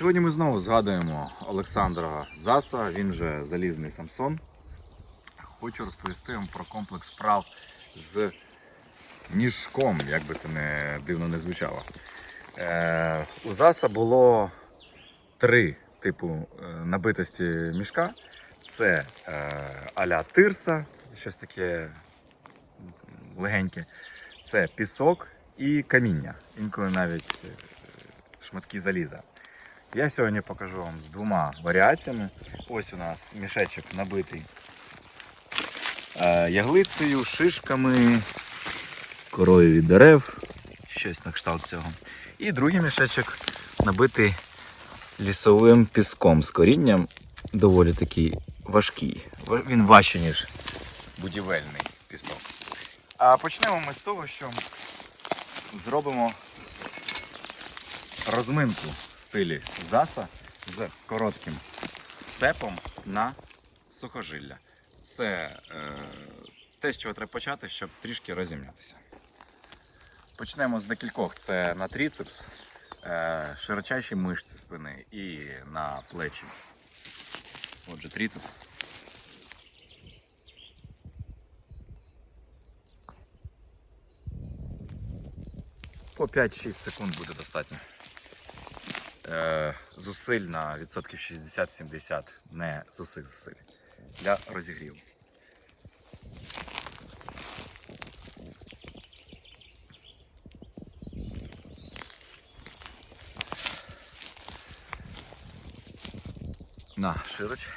Сьогодні ми знову згадуємо Олександра Заса, він же Залізний Самсон. Хочу розповісти вам про комплекс справ з мішком, як би це не дивно не звучало. Е, у Заса було три типу е, набитості мішка. Це е, аля тирса, щось таке легеньке. Це пісок і каміння. Інколи навіть е, шматки заліза. Я сьогодні покажу вам з двома варіаціями. Ось у нас мішечок набитий е, яглицею, шишками, корою від дерев, щось на кшталт цього. І другий мішечок набитий лісовим піском з корінням. Доволі такий важкий. Він важчий, ніж будівельний пісок. А почнемо ми з того, що зробимо розминку стилі заса з коротким цепом на сухожилля. Це е, те, з чого треба почати, щоб трішки розім'ятися. Почнемо з декількох. Це на тріцепс, е, широчайші мишці спини і на плечі. Отже, тріцепс. По 5-6 секунд буде достатньо. Е, зусиль на відсотків 60-70, не з усіх зусиль. Для розігріву. На, широч.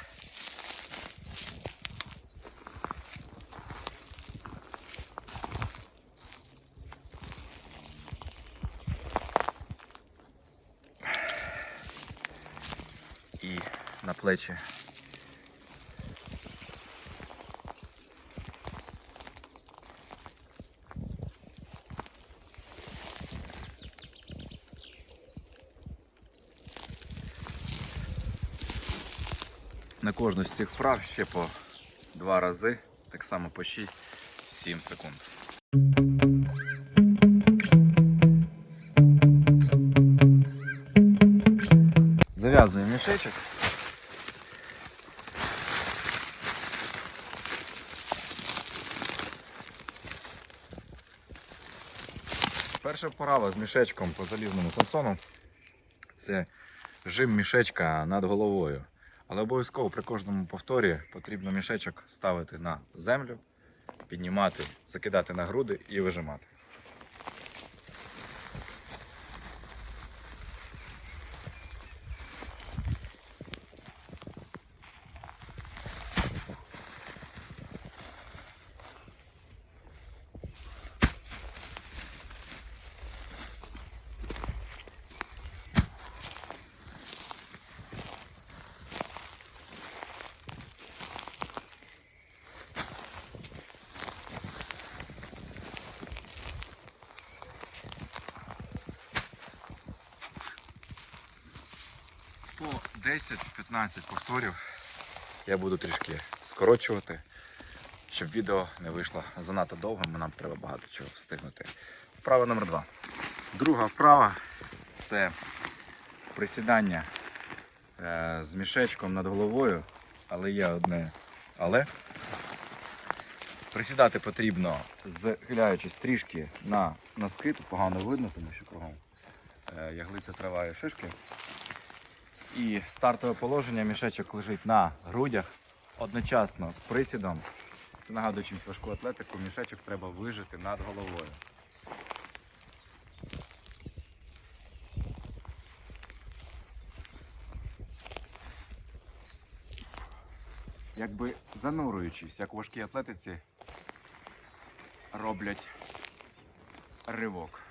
І на плечі. На кожну з цих вправ ще по два рази, так само по 6-7 секунд. Зав'язуємо мішечок. Перша порава з мішечком по залізному консону це жим мішечка над головою. Але обов'язково при кожному повторі потрібно мішечок ставити на землю, піднімати, закидати на груди і вижимати. По 10-15 повторів я буду трішки скорочувати, щоб відео не вийшло занадто довгим, нам треба багато чого встигнути. Вправа номер 2 Друга вправа це присідання е, з мішечком над головою, але є одне але. Присідати потрібно, зхиляючись трішки на носки, тут погано видно, тому що кругом е, яглиця трава і шишки. І стартове положення мішечок лежить на грудях одночасно з присідом. Це нагадує чимось важку атлетику, мішечок треба вижити над головою. Якби занурюючись, як у важкій атлетиці, роблять ривок.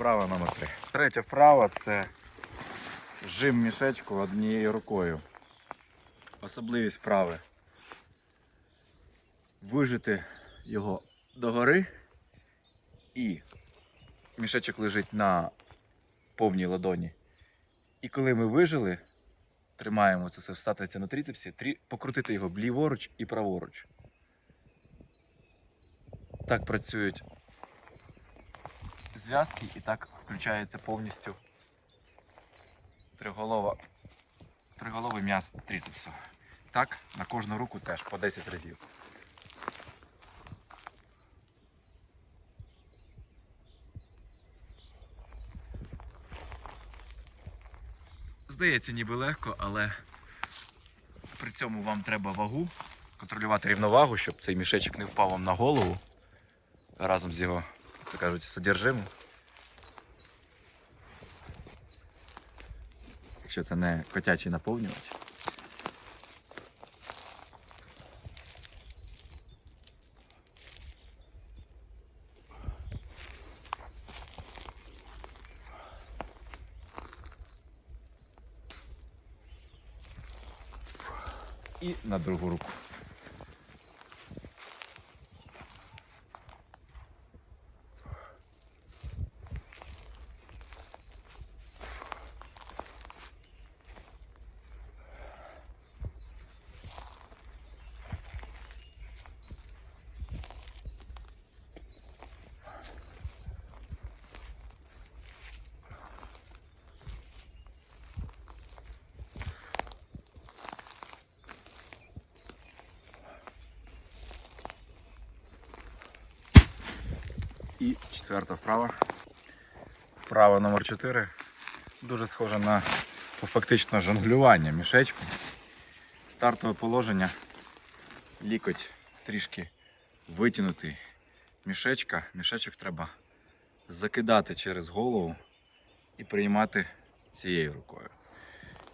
Вправа номер 3. Третя вправа це жим мішечку однією рукою. Особливість вправи. Вижити його догори і мішечок лежить на повній ладоні. І коли ми вижили, тримаємо це все, встати на трицепсі, трі... покрутити його вліворуч і праворуч. Так працюють зв'язки і так включається повністю триголова, триголовий м'яз трицепсу. Так, на кожну руку теж по 10 разів. Здається, ніби легко, але при цьому вам треба вагу, контролювати рівновагу, щоб цей мішечок не впав вам на голову разом з його, так кажуть, содержимим. Якщо це не котячий наповнювач. І на другу руку. І четверта вправа. Вправа номер 4 дуже схожа на ну, фактично жонглювання мішечком. Стартове положення. Лікоть трішки витягнутий мішечка. Мішечок треба закидати через голову і приймати цією рукою.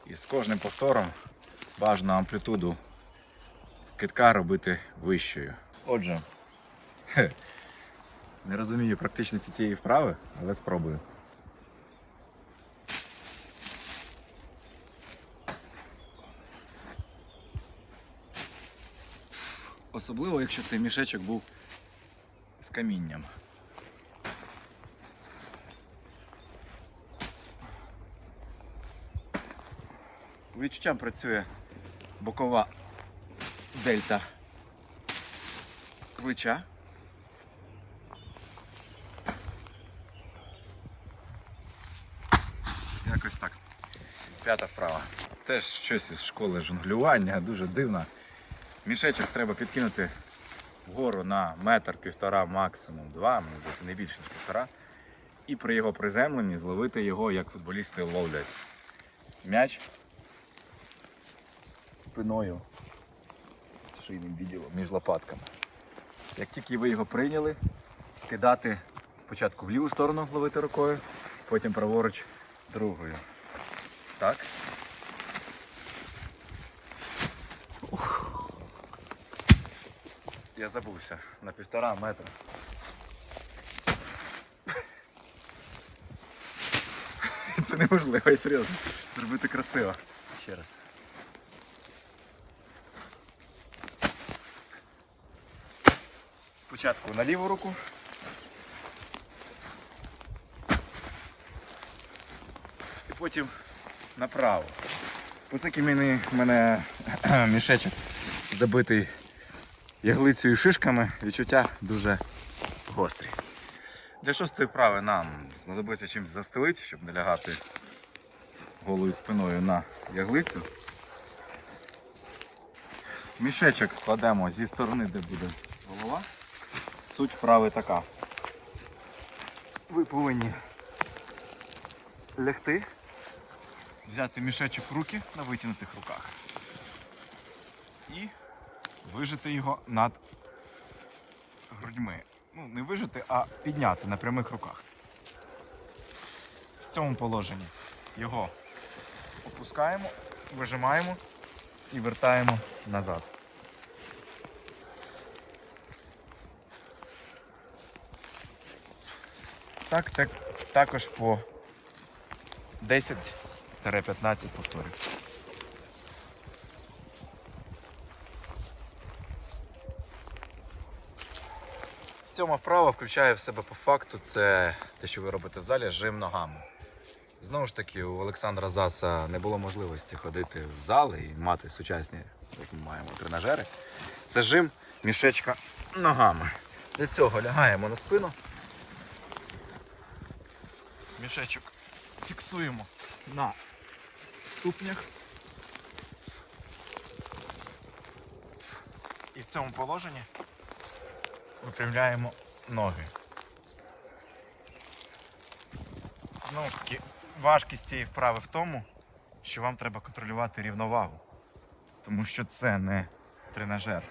І з кожним повтором бажано амплітуду китка робити вищою. Отже, не розумію практичності цієї вправи, але спробую. Особливо, якщо цей мішечок був з камінням. Відчуттям працює бокова дельта плеча. Якось так. П'ята вправа. Теж щось із школи жонглювання, дуже дивно. Мішечок треба підкинути вгору на метр, півтора, максимум два, не більше ніж півтора. І при його приземленні зловити його, як футболісти ловлять. М'яч спиною шийним відділом між лопатками. Як тільки ви його прийняли, скидати спочатку в ліву сторону ловити рукою, потім праворуч другою. Так. Я забувся на півтора метра. Це неможливо, і серйозно. Зробити красиво. Ще раз. Спочатку на ліву руку. І потім направо. Оскільки мене, мене мішечок забитий яглицею і шишками, відчуття дуже гострі. Для шостої вправи нам знадобиться чимось застелити, щоб не лягати голою спиною на яглицю. Мішечок кладемо зі сторони, де буде голова. Суть вправи така. Ви повинні лягти, взяти мішечок в руки на витягнутих руках і вижити його над грудьми. Ну, не вижити, а підняти на прямих руках. В цьому положенні його опускаємо, вижимаємо і вертаємо назад. Так, так, також по 10-15 повторів. Сьома вправа включає в себе по факту це те, що ви робите в залі, жим ногами. Знову ж таки, у Олександра Заса не було можливості ходити в зали і мати сучасні, як ми маємо, тренажери. Це жим мішечка ногами. Для цього лягаємо на спину. Мішечок фіксуємо на ступнях. І в цьому положенні випрямляємо ноги. Знову таки, важкість цієї вправи в тому, що вам треба контролювати рівновагу. Тому що це не тренажер.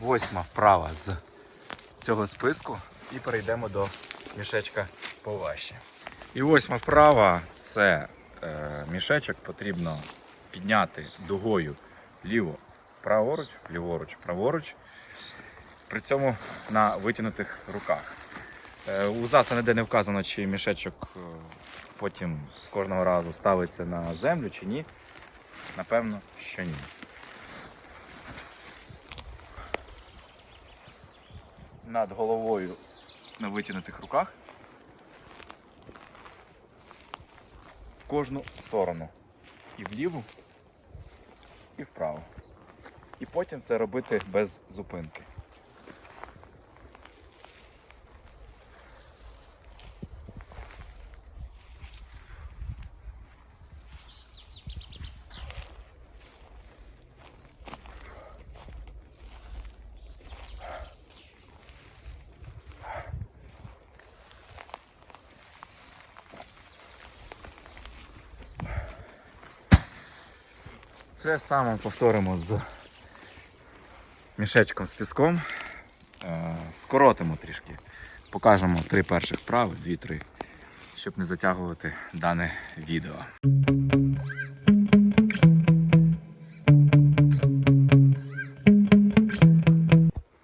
Восьма вправа з цього списку і перейдемо до мішечка поважче. І восьма вправа це е, мішечок потрібно підняти дугою ліво праворуч, ліворуч, праворуч. При цьому на витягнутих руках. Е, у ЗАСа ніде не вказано, чи мішечок е, потім з кожного разу ставиться на землю чи ні. Напевно, що ні. Над головою на витягнутих руках. В кожну сторону. І вліву, і вправо. І потім це робити без зупинки. Це саме повторимо з мішечком з піском. Е, Скоротимо трішки. Покажемо три перших вправи, дві-три, щоб не затягувати дане відео.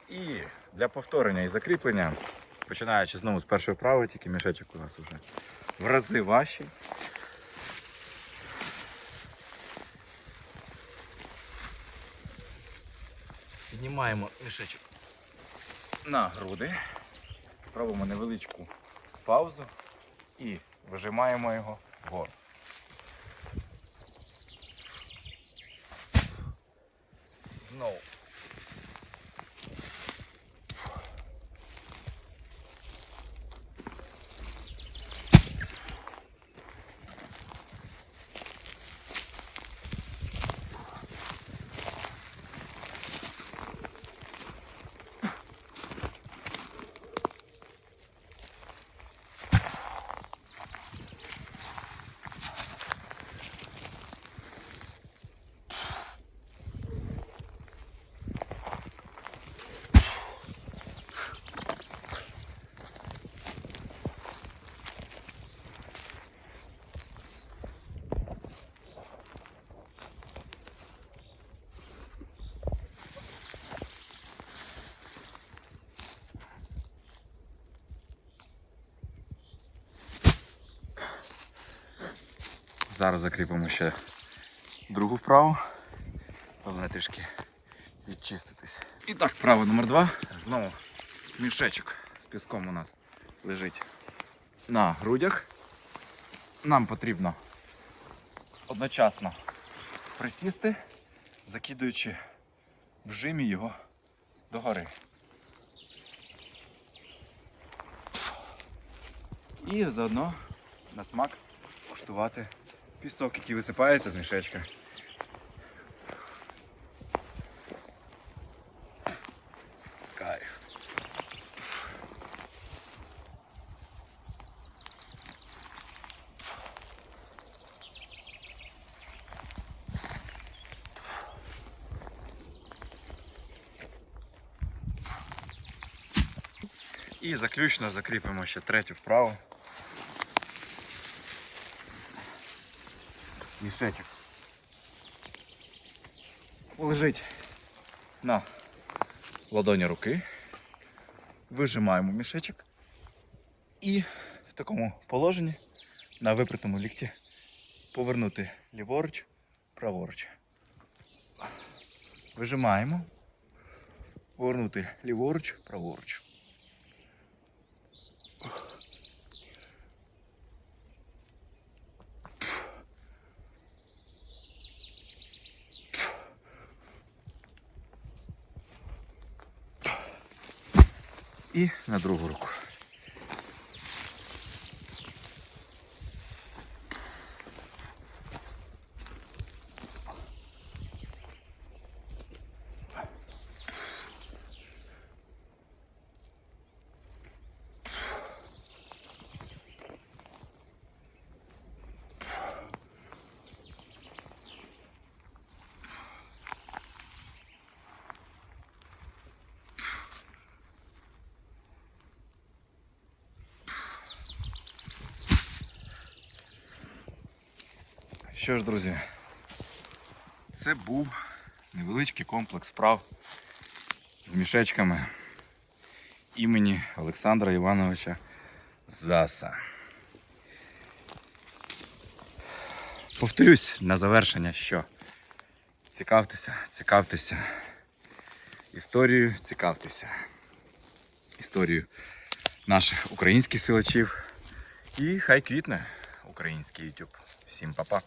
І для повторення і закріплення, починаючи знову з першої вправи, тільки мішечок у нас вже в рази важчий. Піднімаємо мішечок на груди, робимо невеличку паузу і вижимаємо його вгору. Знову. Зараз закріпимо ще другу вправу. Головне трішки відчиститись. І так, вправа номер два. Знову мішечок з піском у нас лежить на грудях. Нам потрібно одночасно присісти, закидуючи в жимі його догори. І заодно на смак куштувати пісок, який висипається з мішечка. І заключно закріпимо ще третю вправу. Мішечок лежить на ладоні руки. Вижимаємо мішечок і в такому положенні на випритому лікті повернути ліворуч, праворуч. Вижимаємо. Повернути ліворуч, праворуч. І на другу руку. Що ж, друзі, це був невеличкий комплекс вправ з мішечками імені Олександра Івановича Заса. Повторюсь на завершення, що цікавтеся, цікавтеся історією, цікавтеся історією наших українських силачів. І хай квітне український YouTube. Всім па-па!